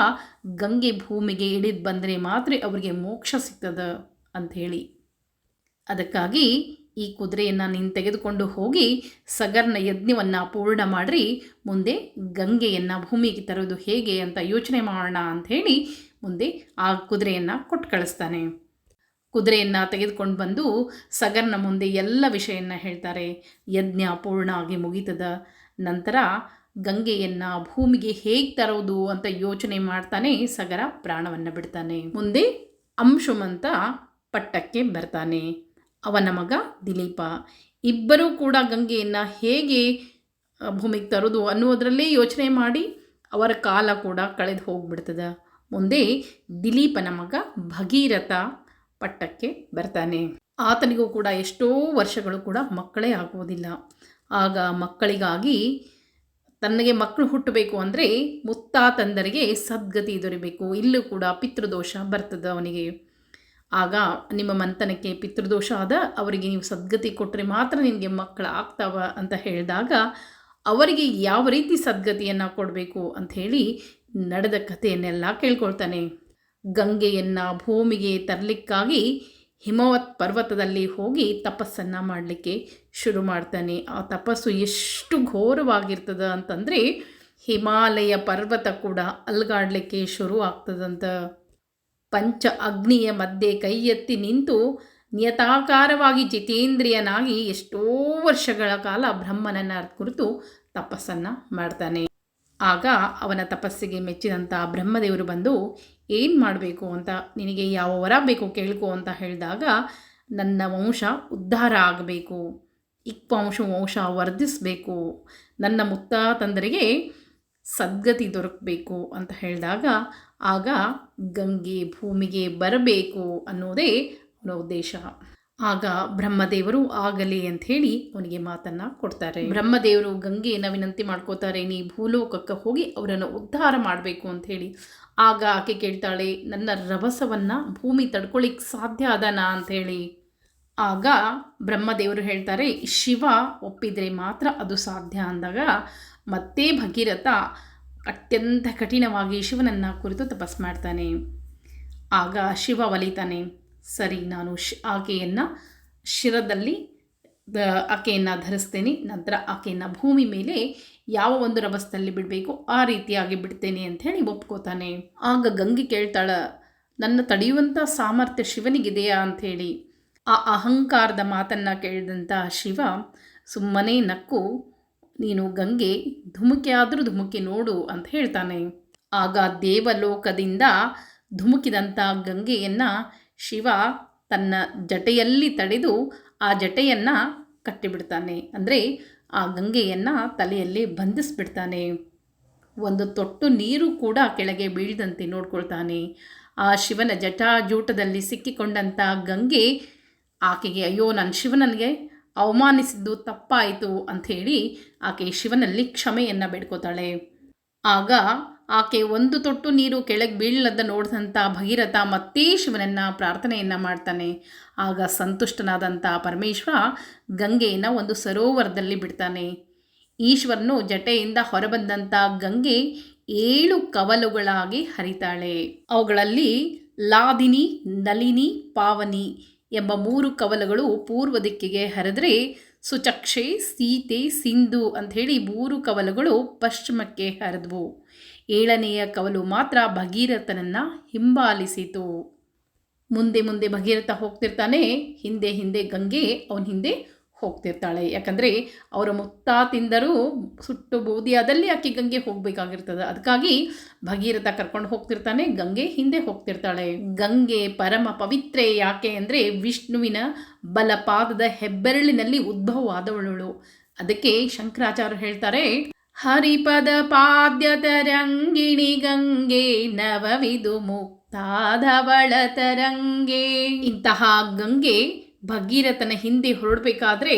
ಗಂಗೆ ಭೂಮಿಗೆ ಇಳಿದು ಬಂದರೆ ಮಾತ್ರ ಅವರಿಗೆ ಮೋಕ್ಷ ಸಿಗ್ತದೆ ಅಂಥೇಳಿ ಅದಕ್ಕಾಗಿ ಈ ಕುದುರೆಯನ್ನು ನೀನು ತೆಗೆದುಕೊಂಡು ಹೋಗಿ ಸಗರ್ನ ಯಜ್ಞವನ್ನು ಪೂರ್ಣ ಮಾಡಿರಿ. ಮುಂದೆ ಗಂಗೆಯನ್ನು ಭೂಮಿಗೆ ತರೋದು ಹೇಗೆ ಅಂತ ಯೋಚನೆ ಮಾಡೋಣ ಅಂಥೇಳಿ ಮುಂದೆ ಆ ಕುದುರೆಯನ್ನು ಕೊಟ್ಟು ಕಳಿಸ್ತಾನೆ. ಕುದುರೆಯನ್ನು ತೆಗೆದುಕೊಂಡು ಬಂದು ಸಗರ್ನ ಮುಂದೆ ಎಲ್ಲ ವಿಷಯನ್ನ ಹೇಳ್ತಾರೆ. ಯಜ್ಞ ಪೂರ್ಣ ಆಗಿ ಮುಗೀತದ. ನಂತರ ಗಂಗೆಯನ್ನು ಭೂಮಿಗೆ ಹೇಗೆ ತರೋದು ಅಂತ ಯೋಚನೆ ಮಾಡ್ತಾನೆ ಸಗರ ಪ್ರಾಣವನ್ನು ಬಿಡ್ತಾನೆ. ಮುಂದೆ ಅಂಶುಮಂತ ಪಟ್ಟಕ್ಕೆ ಬರ್ತಾನೆ. ಅವನ ಮಗ ದಿಲೀಪ. ಇಬ್ಬರೂ ಕೂಡ ಗಂಗೆಯನ್ನು ಹೇಗೆ ಭೂಮಿಗೆ ತರೋದು ಅನ್ನೋದರಲ್ಲೇ ಯೋಚನೆ ಮಾಡಿ ಅವರ ಕಾಲ ಕೂಡ ಕಳೆದು ಹೋಗ್ಬಿಡ್ತದೆ. ಮುಂದೆ ದಿಲೀಪನ ಮಗ ಭಗೀರಥ ಪಟ್ಟಕ್ಕೆ ಬರ್ತಾನೆ. ಆತನಿಗೂ ಕೂಡ ಎಷ್ಟೋ ವರ್ಷಗಳು ಕೂಡ ಮಕ್ಕಳೇ ಆಗುವುದಿಲ್ಲ. ಆಗ ಮಕ್ಕಳಿಗಾಗಿ ತನಗೆ ಮಕ್ಕಳು ಹುಟ್ಟಬೇಕು ಅಂದರೆ ಮುತ್ತಾತಂದರಿಗೆ ಸದ್ಗತಿ ದೊರೆಯಬೇಕು ಇಲ್ಲೂ ಕೂಡ ಪಿತೃದೋಷ ಬರ್ತದೆ ಅವನಿಗೆ. ಆಗ ನಿಮ್ಮ ಮಂತನಕ್ಕೆ ಪಿತೃದೋಷ ಆದ ಅವರಿಗೆ ನೀವು ಸದ್ಗತಿ ಕೊಟ್ಟರೆ ಮಾತ್ರ ನಿನಗೆ ಮಕ್ಕಳು ಆಗ್ತಾವ ಅಂತ ಹೇಳಿದಾಗ ಅವರಿಗೆ ಯಾವ ರೀತಿ ಸದ್ಗತಿಯನ್ನು ಕೊಡಬೇಕು ಅಂಥೇಳಿ ನಡೆದ ಕಥೆಯನ್ನೆಲ್ಲ ಕೇಳ್ಕೊಳ್ತಾನೆ. ಗಂಗೆಯನ್ನು ಭೂಮಿಗೆ ತರಲಿಕ್ಕಾಗಿ ಹಿಮವತ್ ಪರ್ವತದಲ್ಲಿ ಹೋಗಿ ತಪಸ್ಸನ್ನು ಮಾಡಲಿಕ್ಕೆ ಶುರು ಮಾಡ್ತಾನೆ. ಆ ತಪಸ್ಸು ಎಷ್ಟು ಘೋರವಾಗಿರ್ತದ ಅಂತಂದರೆ ಹಿಮಾಲಯ ಪರ್ವತ ಕೂಡ ಅಲ್ಗಾಡಲಿಕ್ಕೆ ಶುರು ಆಗ್ತದಂತ. ಪಂಚ ಅಗ್ನಿಯ ಮಧ್ಯೆ ಕೈ ಎತ್ತಿ ನಿಂತು ನಿಯತಾಕಾರವಾಗಿ ಜಿತೇಂದ್ರಿಯನಾಗಿ ಎಷ್ಟೋ ವರ್ಷಗಳ ಕಾಲ ಬ್ರಹ್ಮನನ್ನ ಕುರಿತು ತಪಸ್ಸನ್ನು ಮಾಡ್ತಾನೆ. ಆಗ ಅವನ ತಪಸ್ಸಿಗೆ ಮೆಚ್ಚಿದಂಥ ಬ್ರಹ್ಮದೇವರು ಬಂದು ಏನು ಮಾಡಬೇಕು ಅಂತ ನಿನಗೆ ಯಾವ ವರ ಬೇಕು ಕೇಳ್ಕೊ ಅಂತ ಹೇಳಿದಾಗ, ನನ್ನ ವಂಶ ಉದ್ಧಾರ ಆಗಬೇಕು. ಇಕ್ವಂಶ ವಂಶ ವರ್ಧಿಸಬೇಕು. ನನ್ನ ಮುತ್ತಾತಂದರಿಗೆ ಸದ್ಗತಿ ದೊರಕಬೇಕು ಅಂತ ಹೇಳಿದಾಗ, ಆಗ ಗಂಗೆ ಭೂಮಿಗೆ ಬರಬೇಕು ಅನ್ನೋದೇ ಅವನ ಉದ್ದೇಶ. ಆಗ ಬ್ರಹ್ಮದೇವರು ಆಗಲಿ ಅಂತ ಹೇಳಿ ಅವನಿಗೆ ಮಾತನ್ನು ಕೊಡ್ತಾರೆ. ಬ್ರಹ್ಮದೇವರು ಗಂಗೆಯನ್ನು ವಿನಂತಿ ಮಾಡ್ಕೋತಾರೆ. ನೀ ಭೂಲೋಕಕ್ಕೆ ಹೋಗಿ ಅವರನ್ನು ಉದ್ಧಾರ ಮಾಡಬೇಕು ಅಂತ ಹೇಳಿ ಆಗ ಆಕೆ ಕೇಳ್ತಾಳೆ, ನನ್ನ ರಭಸವನ್ನು ಭೂಮಿ ತಡ್ಕೊಳ್ಳಿಕ್ಕೆ ಸಾಧ್ಯ ಅದನಾ ಅಂಥೇಳಿ. ಆಗ ಬ್ರಹ್ಮದೇವರು ಹೇಳ್ತಾರೆ, ಶಿವ ಒಪ್ಪಿದರೆ ಮಾತ್ರ ಅದು ಸಾಧ್ಯ ಅಂದಾಗ ಮತ್ತೆ ಭಗೀರಥ ಅತ್ಯಂತ ಕಠಿಣವಾಗಿ ಶಿವನನ್ನು ಕುರಿತು ತಪಸ್ ಮಾಡ್ತಾನೆ. ಆಗ ಶಿವ ಒಲಿತಾನೆ, ಸರಿ ನಾನು ಶ್ ಆಕೆಯನ್ನು ಶಿರದಲ್ಲಿ ಆಕೆಯನ್ನು ಧರಿಸ್ತೇನೆ, ನಂತರ ಆಕೆಯನ್ನು ಭೂಮಿ ಮೇಲೆ ಯಾವ ಒಂದು ರಭಸದಲ್ಲಿ ಬಿಡಬೇಕು, ಆ ರೀತಿಯಾಗಿ ಬಿಡ್ತೇನೆ ಅಂತ ಹೇಳಿ ಒಪ್ಕೋತಾನೆ. ಆಗ ಗಂಗೆ ಕೇಳ್ತಾಳ, ನನ್ನ ತಡೆಯುವಂಥ ಸಾಮರ್ಥ್ಯ ಶಿವನಿಗಿದೆಯಾ ಅಂಥೇಳಿ ಆ ಅಹಂಕಾರದ ಮಾತನ್ನು ಕೇಳಿದಂಥ ಶಿವ, ಸುಮ್ಮನೆ ನಕ್ಕು, ನೀನು ಗಂಗೆ ಧುಮುಕಿ ಆದರೂ ಧುಮುಕಿ ನೋಡು ಅಂತ ಹೇಳ್ತಾನೆ. ಆಗ ದೇವಲೋಕದಿಂದ ಧುಮುಕಿದಂಥ ಗಂಗೆಯನ್ನು ಶಿವ ತನ್ನ ಜಟೆಯಲ್ಲಿ ತಡೆದು ಆ ಜಟೆಯನ್ನು ಕಟ್ಟಿಬಿಡ್ತಾನೆ. ಅಂದರೆ ಆ ಗಂಗೆಯನ್ನು ತಲೆಯಲ್ಲಿ ಬಂಧಿಸ್ಬಿಡ್ತಾನೆ. ಒಂದು ತೊಟ್ಟು ನೀರು ಕೂಡ ಕೆಳಗೆ ಬೀಳದಂತೆ ನೋಡ್ಕೊಳ್ತಾನೆ. ಆ ಶಿವನ ಜಟಾಜೂಟದಲ್ಲಿ ಸಿಕ್ಕಿಕೊಂಡಂಥ ಗಂಗೆ ಆಕೆಗೆ, ಅಯ್ಯೋ ನನ್ನ ಶಿವನನಿಗೆ ಅವಮಾನಿಸಿದ್ದು ತಪ್ಪಾಯಿತು ಅಂಥೇಳಿ ಆಕೆ ಶಿವನಲ್ಲಿ ಕ್ಷಮೆಯನ್ನು ಬೇಡ್ಕೋತಾಳೆ. ಆಗ ಆಕೆ ಒಂದು ತೊಟ್ಟು ನೀರು ಕೆಳಗೆ ಬೀಳದ ನೋಡಿದಂಥ ಭಗೀರಥ ಮತ್ತೇ ಶಿವನನ್ನು ಪ್ರಾರ್ಥನೆಯನ್ನು ಮಾಡ್ತಾನೆ. ಆಗ ಸಂತುಷ್ಟನಾದಂಥ ಪರಮೇಶ್ವರ ಗಂಗೆಯನ್ನು ಒಂದು ಸರೋವರದಲ್ಲಿ ಬಿಡ್ತಾನೆ. ಈಶ್ವರನು ಜಟೆಯಿಂದ ಹೊರಬಂದಂಥ ಗಂಗೆ ಏಳು ಕವಲುಗಳಾಗಿ ಹರಿತಾಳೆ. ಅವುಗಳಲ್ಲಿ ಲಾದಿನಿ, ನಲಿನಿ, ಪಾವನಿ ಎಂಬ ಮೂರು ಕವಲುಗಳು ಪೂರ್ವ ದಿಕ್ಕಿಗೆ ಹರಿದ್ರೆ ಸುಚಕ್ಷೆ ಸೀತೆ ಸಿಂಧು ಅಂಥೇಳಿ ಮೂರು ಕವಲುಗಳು ಪಶ್ಚಿಮಕ್ಕೆ ಹರಿದ್ವು. ಏಳನೆಯ ಕವಲು ಮಾತ್ರ ಭಗೀರಥನನ್ನು ಹಿಂಬಾಲಿಸಿತು. ಮುಂದೆ ಮುಂದೆ ಭಗೀರಥ ಹೋಗ್ತಿರ್ತಾನೆ, ಹಿಂದೆ ಹಿಂದೆ ಗಂಗೆ, ಅವನ ಹಿಂದೆ ಹೋಗ್ತಿರ್ತಾಳೆ. ಯಾಕಂದರೆ ಅವರ ಮುತ್ತಾತಿಂದರೂ ಸುಟ್ಟು ಬೂದಿಯಾದಲ್ಲಿ ಆಕೆ ಗಂಗೆ ಹೋಗಬೇಕಾಗಿರ್ತದೆ. ಅದಕ್ಕಾಗಿ ಭಗೀರಥ ಕರ್ಕೊಂಡು ಹೋಗ್ತಿರ್ತಾನೆ, ಗಂಗೆ ಹಿಂದೆ ಹೋಗ್ತಿರ್ತಾಳೆ. ಗಂಗೆ ಪರಮ ಪವಿತ್ರೆ ಯಾಕೆ ಅಂದರೆ ವಿಷ್ಣುವಿನ ಬಲಪಾದದ ಹೆಬ್ಬೆರಳಿನಲ್ಲಿ ಉದ್ಭವವಾದವಳು. ಅದಕ್ಕೆ ಶಂಕರಾಚಾರ್ಯ ಹೇಳ್ತಾರೆ, ಹರಿಪದ ಪಾದ್ಯತರಂಗಿಣಿ ಗಂಗೆ ನವವಿದು ಮುಕ್ತಾದವಳ ತರಂಗೆ. ಇಂತಹ ಗಂಗೆ ಭಗೀರಥನ ಹಿಂದೆ ಹೊರಡಬೇಕಾದ್ರೆ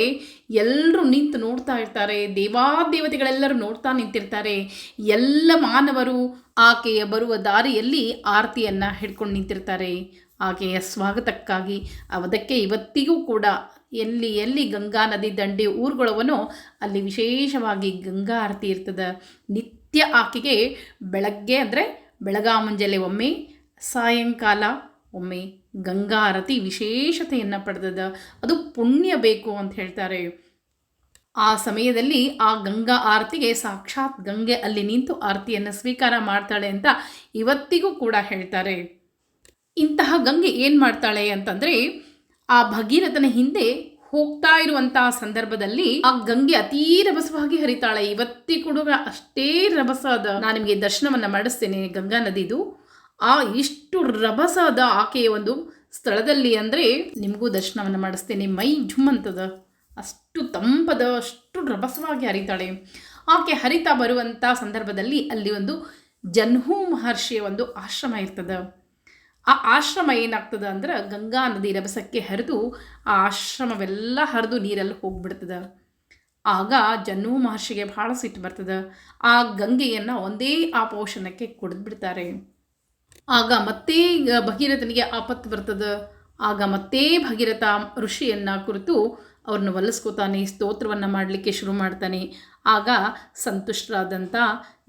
ಎಲ್ಲರೂ ನಿಂತು ನೋಡ್ತಾ ಇರ್ತಾರೆ. ದೇವಾದೇವತೆಗಳೆಲ್ಲರೂ ನೋಡ್ತಾ ನಿಂತಿರ್ತಾರೆ. ಎಲ್ಲ ಮಾನವರು ಆಕೆಯ ಬರುವ ದಾರಿಯಲ್ಲಿ ಆರತಿಯನ್ನು ಹಿಡ್ಕೊಂಡು ನಿಂತಿರ್ತಾರೆ. ಆಕೆಯ ಸ್ವಾಗತಕ್ಕಾಗಿ ಅದಕ್ಕೆ ಇವತ್ತಿಗೂ ಕೂಡ ಎಲ್ಲಿ ಎಲ್ಲಿ ಗಂಗಾ ನದಿ ದಂಡೆ ಊರುಗಳವನೋ ಅಲ್ಲಿ ವಿಶೇಷವಾಗಿ ಗಂಗಾ ಆರತಿ ಇರ್ತದೆ. ನಿತ್ಯ ಆಕೆಗೆ ಬೆಳಗ್ಗೆ ಅಂದರೆ ಬೆಳಗಾ ಮುಂಜಾನೆ ಒಮ್ಮೆ ಸಾಯಂಕಾಲ ಒಮ್ಮೆ ಗಂಗಾ ಆರತಿ ವಿಶೇಷತೆಯನ್ನು ಪಡೆದದ. ಅದು ಪುಣ್ಯ ಬೇಕು ಅಂತ ಹೇಳ್ತಾರೆ. ಆ ಸಮಯದಲ್ಲಿ ಆ ಗಂಗಾ ಆರತಿಗೆ ಸಾಕ್ಷಾತ್ ಗಂಗೆ ಅಲ್ಲಿ ನಿಂತು ಆರತಿಯನ್ನು ಸ್ವೀಕಾರ ಮಾಡ್ತಾಳೆ ಅಂತ ಇವತ್ತಿಗೂ ಕೂಡ ಹೇಳ್ತಾರೆ. ಇಂತಹ ಗಂಗೆ ಏನು ಮಾಡ್ತಾಳೆ ಅಂತಂದರೆ, ಆ ಭಗೀರಥನ ಹಿಂದೆ ಹೋಗ್ತಾ ಇರುವಂತಹ ಸಂದರ್ಭದಲ್ಲಿ ಆ ಗಂಗೆ ಅತೀ ರಭಸವಾಗಿ ಹರಿತಾಳೆ. ಇವತ್ತಿ ಕೂಡ ಅಷ್ಟೇ ರಭಸ ಅದ ನಾನು ನಿಮಗೆ ದರ್ಶನವನ್ನು ಮಾಡಿಸ್ತೇನೆ ಗಂಗಾ ನದಿದು. ಆ ಇಷ್ಟು ರಭಸದ ಆಕೆಯ ಒಂದು ಸ್ಥಳದಲ್ಲಿ ಅಂದರೆ ನಿಮಗೂ ದರ್ಶನವನ್ನು ಮಾಡಿಸ್ತೇನೆ. ಮೈ ಝುಮ್ಮಂತದ, ಅಷ್ಟು ತಂಪದ, ಅಷ್ಟು ರಭಸವಾಗಿ ಹರಿತಾಳೆ. ಆಕೆ ಹರಿತಾ ಬರುವಂಥ ಸಂದರ್ಭದಲ್ಲಿ ಅಲ್ಲಿ ಒಂದು ಜನ್ಹೂ ಮಹರ್ಷಿಯ ಒಂದು ಆಶ್ರಮ ಇರ್ತದೆ. ಆ ಆಶ್ರಮ ಏನಾಗ್ತದೆ ಅಂದ್ರೆ ಗಂಗಾ ನದಿ ರಭಸಕ್ಕೆ ಹರಿದು ಆ ಆಶ್ರಮವೆಲ್ಲ ಹರಿದು ನೀರಲ್ಲಿ ಹೋಗ್ಬಿಡ್ತದೆ. ಆಗ ಜನ್ಹೂ ಮಹರ್ಷಿಗೆ ಭಾಳ ಸಿಟ್ಟು ಬರ್ತದೆ. ಆ ಗಂಗೆಯನ್ನು ಒಂದೇ ಆ ಪೋಷಣಕ್ಕೆ ಕುಡಿದ್ಬಿಡ್ತಾರೆ. ಆಗ ಮತ್ತೆ ಭಗೀರಥನಿಗೆ ಆಪತ್ತು ಬರ್ತದೆ. ಆಗ ಮತ್ತೆ ಭಗೀರಥ ಋಷಿಯನ್ನು ಕುರಿತು ಅವ್ರನ್ನ ಒಲಿಸ್ಕೋತಾನೆ ಸ್ತೋತ್ರವನ್ನು ಮಾಡಲಿಕ್ಕೆ ಶುರು ಮಾಡ್ತಾನೆ. ಆಗ ಸಂತುಷ್ಟರಾದಂಥ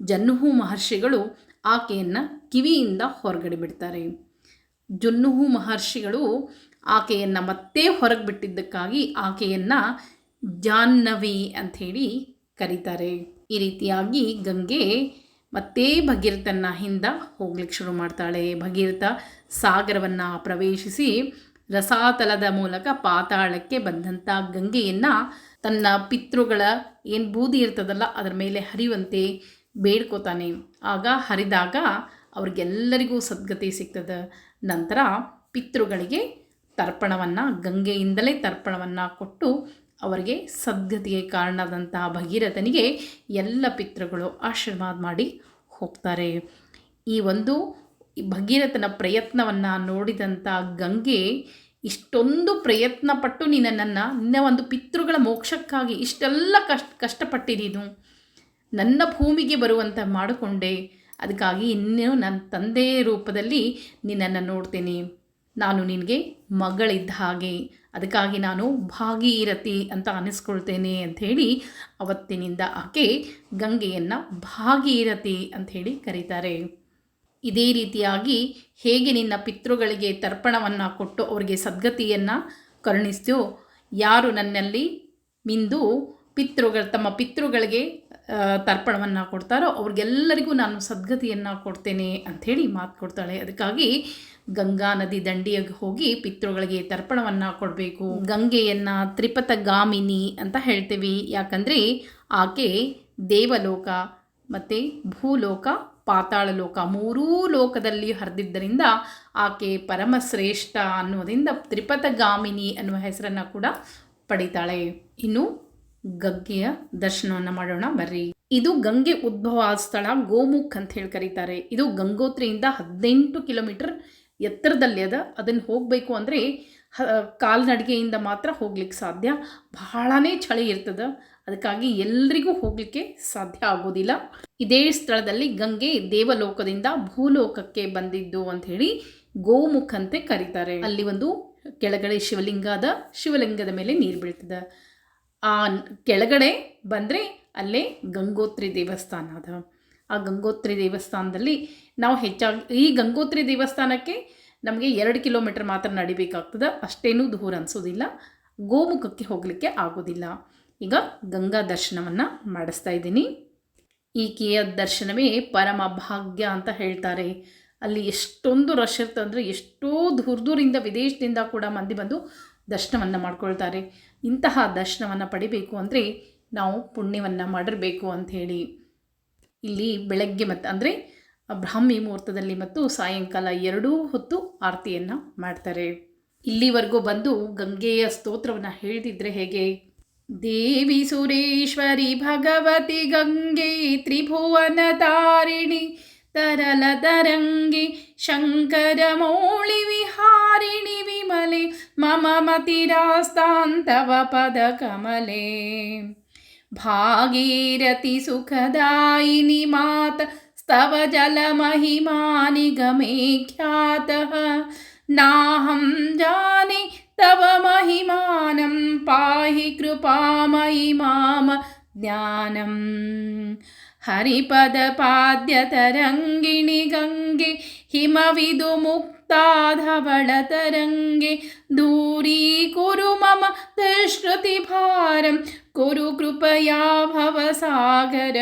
ಜನ್ನುಹು ಮಹರ್ಷಿಗಳು ಆಕೆಯನ್ನು ಕಿವಿಯಿಂದ ಹೊರಗಡೆ ಬಿಡ್ತಾರೆ. ಜನ್ನುಹು ಮಹರ್ಷಿಗಳು ಆಕೆಯನ್ನು ಮತ್ತೆ ಹೊರಗೆ ಬಿಟ್ಟಿದ್ದಕ್ಕಾಗಿ ಆಕೆಯನ್ನು ಜಾಹ್ನವಿ ಅಂಥೇಳಿ ಕರೀತಾರೆ. ಈ ರೀತಿಯಾಗಿ ಗಂಗೆ ಮತ್ತೆ ಭಗೀರಥನ ಹಿಂದ ಹೋಗ್ಲಿಕ್ಕೆ ಶುರು ಮಾಡ್ತಾಳೆ. ಭಗೀರಥ ಸಾಗರವನ್ನು ಪ್ರವೇಶಿಸಿ ರಸಾತಲದ ಮೂಲಕ ಪಾತಾಳಕ್ಕೆ ಬಂದಂಥ ಗಂಗೆಯನ್ನು ತನ್ನ ಪಿತೃಗಳ ಏನು ಬೂದಿ ಇರ್ತದಲ್ಲ ಅದರ ಮೇಲೆ ಹರಿಯುವಂತೆ ಬೇಡ್ಕೋತಾನೆ. ಆಗ ಹರಿದಾಗ ಅವ್ರಿಗೆಲ್ಲರಿಗೂ ಸದ್ಗತಿ ಸಿಗ್ತದೆ. ನಂತರ ಪಿತೃಗಳಿಗೆ ತರ್ಪಣವನ್ನು, ಗಂಗೆಯಿಂದಲೇ ತರ್ಪಣವನ್ನು ಕೊಟ್ಟು ಅವರಿಗೆ ಸದ್ಗತಿಗೆ ಕಾರಣದಂತಹ ಭಗೀರಥನಿಗೆ ಎಲ್ಲ ಪಿತೃಗಳು ಆಶೀರ್ವಾದ ಮಾಡಿ ಹೋಗ್ತಾರೆ. ಈ ಒಂದು ಭಗೀರಥನ ಪ್ರಯತ್ನವನ್ನು ನೋಡಿದಂಥ ಗಂಗೆ ಇಷ್ಟೊಂದು ಪ್ರಯತ್ನ ಪಟ್ಟು ನನ್ನನ್ನು ನಿನ್ನ ಒಂದು ಪಿತೃಗಳ ಮೋಕ್ಷಕ್ಕಾಗಿ ಇಷ್ಟೆಲ್ಲ ಕಷ್ಟ ಕಷ್ಟಪಟ್ಟಿದ್ದೀನು ನನ್ನ ಭೂಮಿಗೆ ಬರುವಂತೆ ಮಾಡಿಕೊಂಡೆ. ಅದಕ್ಕಾಗಿ ಇನ್ನೂ ನನ್ನ ತಂದೆಯ ರೂಪದಲ್ಲಿ ನಿನ್ನನ್ನು ನೋಡ್ತೀನಿ. ನಾನು ನಿನಗೆ ಮಗಳಿದ್ದ ಹಾಗೆ ಅದಕ್ಕಾಗಿ ನಾನು ಭಾಗೀರಥಿ ಅಂತ ಅನಿಸ್ಕೊಳ್ತೇನೆ ಅಂಥೇಳಿ ಅವತ್ತಿನಿಂದ ಆಕೆ ಗಂಗೆಯನ್ನು ಭಾಗೀರಥಿ ಅಂಥೇಳಿ ಕರೀತಾರೆ. ಇದೇ ರೀತಿಯಾಗಿ ಹೇಗೆ ನಿನ್ನ ಪಿತೃಗಳಿಗೆ ತರ್ಪಣವನ್ನು ಕೊಟ್ಟು ಅವರಿಗೆ ಸದ್ಗತಿಯನ್ನು ಕರುಣಿಸ್ತೀಯೋ, ಯಾರು ನನ್ನಲ್ಲಿ ಮಿಂದು ಪಿತೃಗಳು ತಮ್ಮ ಪಿತೃಗಳಿಗೆ ತರ್ಪಣವನ್ನು ಕೊಡ್ತಾರೋ ಅವ್ರಿಗೆಲ್ಲರಿಗೂ ನಾನು ಸದ್ಗತಿಯನ್ನು ಕೊಡ್ತೇನೆ ಅಂಥೇಳಿ ಮಾತು ಕೊಡ್ತಾಳೆ. ಅದಕ್ಕಾಗಿ ಗಂಗಾ ನದಿ ದಂಡಿಯಾಗಿ ಹೋಗಿ ಪಿತೃಗಳಿಗೆ ತರ್ಪಣವನ್ನು ಕೊಡಬೇಕು. ಗಂಗೆಯನ್ನು ತ್ರಿಪಥಗಾಮಿನಿ ಅಂತ ಹೇಳ್ತೀವಿ. ಯಾಕಂದರೆ ಆಕೆ ದೇವಲೋಕ ಮತ್ತು ಭೂಲೋಕ ಪಾತಾಳ ಲೋಕ ಮೂರೂ ಲೋಕದಲ್ಲಿ ಹರಿದಿದ್ದರಿಂದ ಆಕೆ ಪರಮಶ್ರೇಷ್ಠ ಅನ್ನೋದರಿಂದ ತ್ರಿಪಥಗಾಮಿನಿ ಅನ್ನುವ ಹೆಸರನ್ನು ಕೂಡ ಪಡಿತಾಳೆ. ಇನ್ನು ಗಂಗೆಯ ದರ್ಶನವನ್ನು ಮಾಡೋಣ ಬರ್ರಿ. ಇದು ಗಂಗೆ ಉದ್ಭವ ಸ್ಥಳ ಗೋಮುಖ್ ಅಂತ ಹೇಳಿ ಕರೀತಾರೆ. ಇದು ಗಂಗೋತ್ರಿಯಿಂದ ಹದಿನೆಂಟು ಕಿಲೋಮೀಟರ್ ಎತ್ತರದಲ್ಲಿ ಅದ, ಅದನ್ನು ಹೋಗಬೇಕು ಅಂದರೆ ಕಾಲ್ನಡಿಗೆಯಿಂದ ಮಾತ್ರ ಹೋಗ್ಲಿಕ್ಕೆ ಸಾಧ್ಯ. ಬಹಳನೇ ಚಳಿ ಇರ್ತದೆ, ಅದಕ್ಕಾಗಿ ಎಲ್ರಿಗೂ ಹೋಗಲಿಕ್ಕೆ ಸಾಧ್ಯ ಆಗೋದಿಲ್ಲ. ಇದೇ ಸ್ಥಳದಲ್ಲಿ ಗಂಗೆ ದೇವಲೋಕದಿಂದ ಭೂಲೋಕಕ್ಕೆ ಬಂದಿದ್ದು ಅಂಥೇಳಿ ಹೇಳಿ ಗೋಮುಖಂತೆ ಕರೀತಾರೆ. ಅಲ್ಲಿ ಒಂದು ಕೆಳಗಡೆ ಶಿವಲಿಂಗ ಅದ, ಶಿವಲಿಂಗದ ಮೇಲೆ ನೀರು ಬೀಳ್ತದೆ. ಆ ಕೆಳಗಡೆ ಬಂದರೆ ಅಲ್ಲೇ ಗಂಗೋತ್ರಿ ದೇವಸ್ಥಾನ ಅದ. ಆ ಗಂಗೋತ್ರಿ ದೇವಸ್ಥಾನದಲ್ಲಿ ನಾವು ಹೆಚ್ಚಾಗಿ, ಈ ಗಂಗೋತ್ರಿ ದೇವಸ್ಥಾನಕ್ಕೆ ನಮಗೆ ಎರಡು ಕಿಲೋಮೀಟರ್ ಮಾತ್ರ ನಡಿಬೇಕಾಗ್ತದೆ. ಅಷ್ಟೇನೂ ದೂರ ಅನಿಸೋದಿಲ್ಲ. ಗೋಮುಖಕ್ಕೆ ಹೋಗಲಿಕ್ಕೆ ಆಗೋದಿಲ್ಲ. ಈಗ ಗಂಗಾ ದರ್ಶನವನ್ನು ಮಾಡಿಸ್ತಾ ಇದ್ದೀನಿ. ಈಕೆಯ ದರ್ಶನವೇ ಪರಮ ಭಾಗ್ಯ ಅಂತ ಹೇಳ್ತಾರೆ. ಅಲ್ಲಿ ಎಷ್ಟೊಂದು ರಶ್ ಇರ್ತದೆ ಅಂದರೆ ಎಷ್ಟೋ ದೂರ ದೂರಿಂದ ವಿದೇಶದಿಂದ ಕೂಡ ಮಂದಿ ಬಂದು ದರ್ಶನವನ್ನು ಮಾಡ್ಕೊಳ್ತಾರೆ. ಇಂತಹ ದರ್ಶನವನ್ನು ಪಡಿಬೇಕು ಅಂದರೆ ನಾವು ಪುಣ್ಯವನ್ನು ಮಾಡಿರಬೇಕು ಅಂಥೇಳಿ ಇಲ್ಲಿ ಬೆಳಗ್ಗೆ ಮತ್ತು ಅಂದರೆ ಬ್ರಾಹ್ಮಿ ಮುಹೂರ್ತದಲ್ಲಿ ಮತ್ತು ಸಾಯಂಕಾಲ ಎರಡೂ ಹೊತ್ತು ಆರತಿಯನ್ನು ಮಾಡ್ತಾರೆ. ಇಲ್ಲಿವರೆಗೂ ಬಂದು ಗಂಗೆಯ ಸ್ತೋತ್ರವನ್ನು ಹೇಳಿದಿದ್ರೆ ಹೇಗೆ? ದೇವಿ ಸುರೇಶ್ವರಿ ಭಗವತಿ ಗಂಗೆ ತ್ರಿಭುವನ ತಾರಿಣಿ ತರಲ ತರಂಗಿ ಶಂಕರ ಮೌಳಿ ವಿಹಾರಿಣಿ ವಿಮಲೆ ಮಮ ಮತಿರಾಸ್ತಾಂತವ ಪದ ಕಮಲೆ. ಭಾಗೀರಥಿ ಸುಖದಾಯಿನಿ ಮಾತ स्तव जलमहिमानि गमे ख्यातः। नाहं जाने तव महिमानं पाहि कृपामयि माम ज्ञानम् हरिपदपाद्यतरङ्गिणि गङ्गे हिमविदुमुक्ताधवळतरङ्गे दूरीकुरु मम दुष्कृतिभारं कुरु कृपया भवसागरपारम्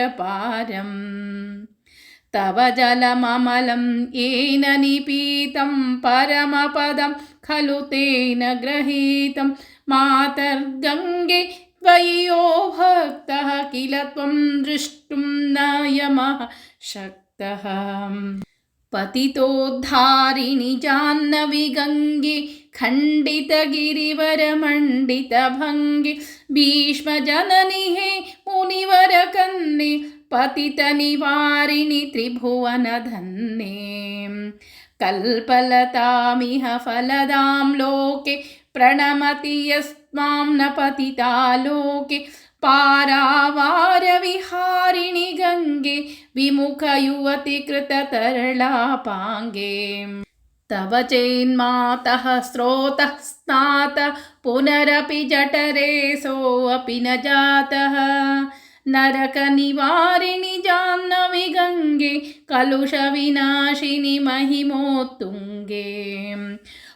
तव जलममलं येन निपीतं परमपदं खलु तेन गृहीतं मातर्गङ्गे त्वय्यो भक्तः किल त्वं द्रष्टुं न यमः शक्तः। पतितोद्धारिणि जाह्नवि गङ्गे खण्डितगिरिवरमण्डितभङ्गे भीष्मजननि हे मुनिवरकन्ये पतितनिवारिणि त्रिभुवनधन्ये कल्पलतामिह फलदां लोके प्रणमति यस्मां न पतिता लोके पारावारविहारिणि गङ्गे विमुखयुवति कृततरलापाङ्गे। तव चेन्मातः स्रोतः स्नात पुनरपि जठरे सोऽपि न जातः नरकनिवारिणि जाह्नवि गङ्गे कलुषविनाशिनि महिमोत्तुङ्गे।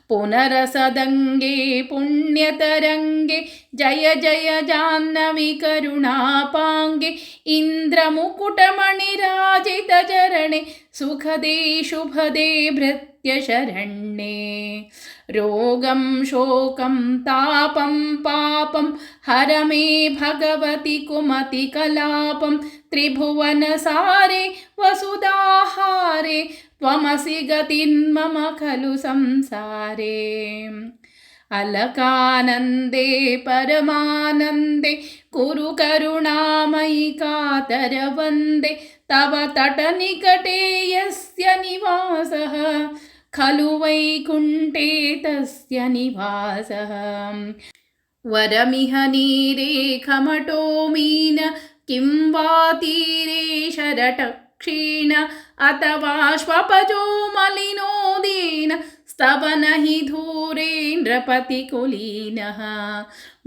पुनरसदङ्गे पुण्यतरङ्गे जय जय जाह्नवि करुणापाङ्गे इन्द्रमुकुटमणिराजितचरणे सुखदे शुभदे भृत्यशरण्ये रोगं शोकं तापं पापं हर मे भगवति कुमतिकलापं त्रिभुवनसारे वसुधाहारे त्वमसि गतिन्मम खलु संसारे अलकानन्दे परमानन्दे कुरु करुणामयि कातरवन्दे तव तटनिकटे यस्य निवासः खलु वैकुण्ठे तस्य निवासः वरमिह नीरे खमटो मीन किं वा तीरे शरटक्षीण अथवा श्वपजो मलिनोदीन स्तवन हि धूरेन्द्रपतिकुलीनः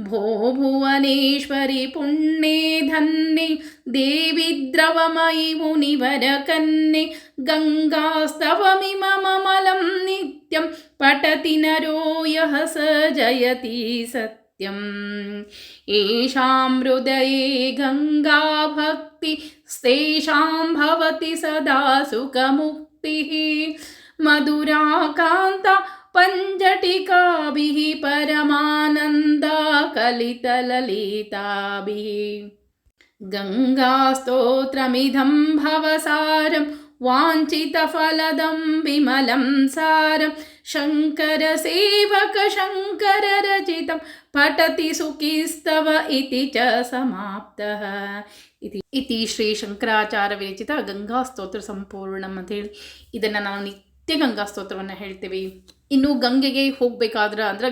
भो भुवनेश्वरि पुण्ये धन्ये देवि द्रवमयि मुनिवरकन्ये गङ्गास्तवमिममलं नित्यं पठति नरो यः स जयति सत्यम्। येषां हृदये गङ्गा भक्तिस्तेषां भवति सदा सुखमुक्तिः। मधुराकान्ता पञ्जटिकाभिः परमानन्दा कलितललिताभिः। गङ्गास्तोत्रमिदं भवसारं वाञ्छितफलदं विमलं सारं शङ्करसेवकशङ्कररचितं पठति सुखिस्तव इति च समाप्तः ಇತಿ ಇತಿ ಶ್ರೀ ಶಂಕರಾಚಾರ್ಯ ವಿರಚಿತ ಗಂಗಾ ಸ್ತೋತ್ರ ಸಂಪೂರ್ಣಂ ಅಂತೇಳಿ ಇದನ್ನು ನಾವು ನಿತ್ಯ ಗಂಗಾ ಸ್ತೋತ್ರವನ್ನು ಹೇಳ್ತೀವಿ ಇನ್ನು ಗಂಗೆಗೆ ಹೋಗ್ಬೇಕಾದ್ರೆ ಅಂದ್ರೆ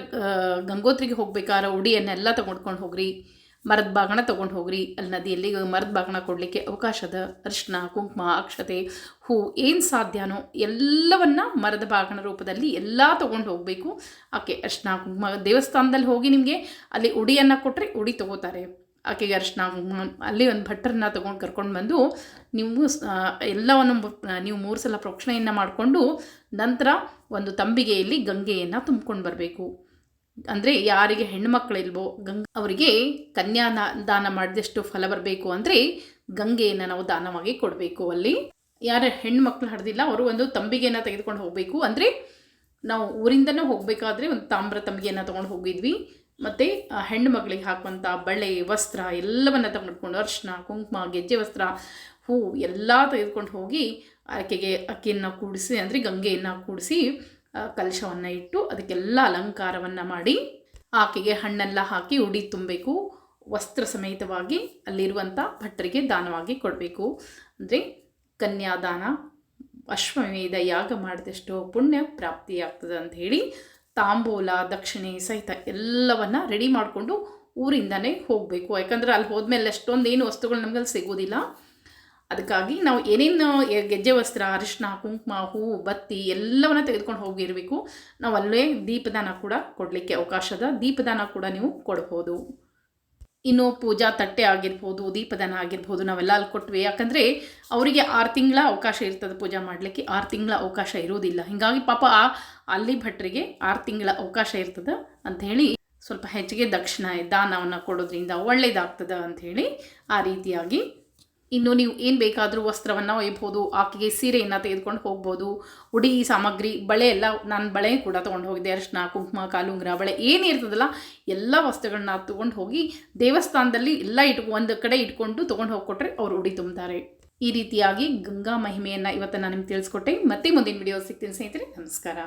ಗಂಗೋತ್ರಿಗೆ ಹೋಗ್ಬೇಕಾದ್ರೆ ಉಡಿಯನ್ನೆಲ್ಲ ತೊಗೊಂಡ್ಕೊಂಡು ಹೋಗ್ರಿ ಮರದ ಬಾಗಣ ತೊಗೊಂಡು ಹೋಗ್ರಿ. ಅಲ್ಲಿ ನದಿಯಲ್ಲಿ ಮರದ ಬಾಗಣ ಕೊಡಲಿಕ್ಕೆ ಅವಕಾಶದ ಅರಿಶಿನ ಕುಂಕುಮ, ಅಕ್ಷತೆ, ಹೂ ಏನು ಸಾಧ್ಯನೋ ಎಲ್ಲವನ್ನು ಮರದ ಬಾಗಣ ರೂಪದಲ್ಲಿ ಎಲ್ಲ ತೊಗೊಂಡು ಹೋಗಬೇಕು. ಆಕೆ ಅರಿಶಿನ ಕುಂಕುಮ ದೇವಸ್ಥಾನದಲ್ಲಿ ಹೋಗಿ ನಿಮಗೆ ಅಲ್ಲಿ ಉಡಿಯನ್ನು ಕೊಟ್ಟರೆ ಉಡಿ ತೊಗೋತಾರೆ. ಆಕೆಗೆ ಅರಿಶಿನ ಕುಂಕುಮ ಅಲ್ಲಿ ಒಂದು ಭಟ್ಟರನ್ನ ತೊಗೊಂಡು ಕರ್ಕೊಂಡು ಬಂದು ನೀವು ಎಲ್ಲವನ್ನು ನೀವು ಮೂರು ಸಲ ಪ್ರೋಕ್ಷಣೆಯನ್ನು ಮಾಡಿಕೊಂಡು ನಂತರ ಒಂದು ತಂಬಿಗೆಯಲ್ಲಿ ಗಂಗೆಯನ್ನು ತುಂಬ್ಕೊಂಡು ಬರಬೇಕು. ಅಂದರೆ ಯಾರಿಗೆ ಹೆಣ್ಮಕ್ಳಿಲ್ವೋ, ಗಂಗ, ಅವರಿಗೆ ಕನ್ಯಾ ದಾನ ಮಾಡಿದಷ್ಟು ಫಲ ಬರಬೇಕು ಅಂದರೆ ಗಂಗೆಯನ್ನು ನಾವು ದಾನವಾಗಿ ಕೊಡಬೇಕು ಅಲ್ಲಿ. ಯಾರ ಹೆಣ್ಮಕ್ಳು ಹಡ್ದಿಲ್ಲ ಅವರು ಒಂದು ತಂಬಿಗೆಯನ್ನು ತೆಗೆದುಕೊಂಡು ಹೋಗಬೇಕು ಅಂದರೆ ನಾವು ಊರಿಂದನೂ ಹೋಗಬೇಕಾದ್ರೆ ಒಂದು ತಾಮ್ರ ತಂಬಿಗೆಯನ್ನು ತೊಗೊಂಡು ಹೋಗಿದ್ವಿ. ಮತ್ತು ಹೆಣ್ಣು ಮಗಳಿಗೆ ಹಾಕುವಂಥ ಬಳೆ, ವಸ್ತ್ರ ಎಲ್ಲವನ್ನು ತಗೊಂಡ್ಕೊಂಡು ಅರ್ಶಿನ ಕುಂಕುಮ, ಗೆಜ್ಜೆ ವಸ್ತ್ರ, ಹೂ ಎಲ್ಲ ತೆಗೆದುಕೊಂಡು ಹೋಗಿ ಆಕೆಗೆ ಅಕ್ಕಿಯನ್ನು ಕೂಡಿಸಿ ಅಂದರೆ ಗಂಗೆಯನ್ನು ಕೂಡಿಸಿ ಕಲಶವನ್ನು ಇಟ್ಟು ಅದಕ್ಕೆಲ್ಲ ಅಲಂಕಾರವನ್ನು ಮಾಡಿ ಆಕೆಗೆ ಹಣ್ಣೆಲ್ಲ ಹಾಕಿ ಉಡಿ ತುಂಬಬೇಕು. ವಸ್ತ್ರ ಸಮೇತವಾಗಿ ಅಲ್ಲಿರುವಂಥ ಭಟ್ಟರಿಗೆ ದಾನವಾಗಿ ಕೊಡಬೇಕು. ಅಂದರೆ ಕನ್ಯಾದಾನ, ಅಶ್ವಮೇಧ ಯಾಗ ಮಾಡಿದಷ್ಟು ಪುಣ್ಯ ಪ್ರಾಪ್ತಿಯಾಗ್ತದೆ ಅಂತ ಹೇಳಿ ತಾಂಬೂಲ, ದಕ್ಷಿಣೆ ಸಹಿತ ಎಲ್ಲವನ್ನು ರೆಡಿ ಮಾಡಿಕೊಂಡು ಊರಿಂದನೇ ಹೋಗಬೇಕು. ಯಾಕಂದರೆ ಅಲ್ಲಿ ಹೋದ್ಮೇಲೆ ಅಷ್ಟೊಂದು ಏನು ವಸ್ತುಗಳು ನಮಗಲ್ಲಿ ಸಿಗೋದಿಲ್ಲ. ಅದಕ್ಕಾಗಿ ನಾವು ಏನೇನು ಗೆಜ್ಜೆ ವಸ್ತ್ರ ಅರಿಶಿನ ಕುಂಕುಮ ಹೂವು ಬತ್ತಿ ಎಲ್ಲವನ್ನ ತೆಗೆದುಕೊಂಡು ಹೋಗಿರಬೇಕು. ನಾವು ಅಲ್ಲೇ ದೀಪದಾನ ಕೂಡ ಕೊಡಲಿಕ್ಕೆ ಅವಕಾಶದ ದೀಪದಾನ ಕೂಡ ನೀವು ಕೊಡ್ಬೋದು. ಇನ್ನು ಪೂಜಾ ತಟ್ಟೆ ಆಗಿರ್ಬೋದು, ದೀಪದಾನ ಆಗಿರ್ಬೋದು, ನಾವೆಲ್ಲ ಅಲ್ಲಿ ಕೊಟ್ವಿ. ಯಾಕಂದರೆ ಅವರಿಗೆ ಆರು ತಿಂಗಳ ಅವಕಾಶ ಇರ್ತದೆ ಪೂಜೆ ಮಾಡಲಿಕ್ಕೆ. ಆರು ತಿಂಗಳ ಅವಕಾಶ ಇರೋದಿಲ್ಲ ಹೀಗಾಗಿ ಪಾಪ ಅಲ್ಲಿ ಭಟ್ರಿಗೆ ಆರು ತಿಂಗಳ ಅವಕಾಶ ಇರ್ತದೆ ಅಂಥೇಳಿ ಸ್ವಲ್ಪ ಹೆಚ್ಚಿಗೆ ದಕ್ಷಿಣ, ದಾನವನ್ನು ಕೊಡೋದ್ರಿಂದ ಒಳ್ಳೆಯದಾಗ್ತದೆ ಅಂಥೇಳಿ ಆ ರೀತಿಯಾಗಿ ಇನ್ನು ನೀವು ಏನು ಬೇಕಾದರೂ ವಸ್ತ್ರವನ್ನು ಒಯ್ಬೋದು, ಆಕೆಗೆ ಸೀರೆಯನ್ನು ತೆಗೆದುಕೊಂಡು ಹೋಗ್ಬೋದು, ಉಡಿ ಸಾಮಗ್ರಿ, ಬಳೆ ಎಲ್ಲ ನಾನು ಬಳೆ ಕೂಡ ತೊಗೊಂಡು ಹೋಗಿದ್ದೆ. ಅರಿಶಿನ ಕುಂಕುಮ, ಕಾಲುಂಗ್ರ, ಬಳೆ ಏನಿರ್ತದಲ್ಲ ಎಲ್ಲ ವಸ್ತುಗಳನ್ನ ತೊಗೊಂಡು ಹೋಗಿ ದೇವಸ್ಥಾನದಲ್ಲಿ ಎಲ್ಲ ಇಟ್ಕೊ, ಒಂದು ಕಡೆ ಇಟ್ಕೊಂಡು ತೊಗೊಂಡು ಹೋಗಿಕೊಟ್ರೆ ಅವರು ಉಡಿ ತುಂಬ್ತಾರೆ. ಈ ರೀತಿಯಾಗಿ ಗಂಗಾ ಮಹಿಮೆಯನ್ನು ಇವತ್ತು ನಾನು ನಿಮ್ಗೆ ತಿಳಿಸ್ಕೊಟ್ಟೆ. ಮತ್ತೆ ಮುಂದಿನ ವಿಡಿಯೋ ಸಿಗ್ತೀನಿ ಸ್ನೇಹಿತರೆ. ನಮಸ್ಕಾರ.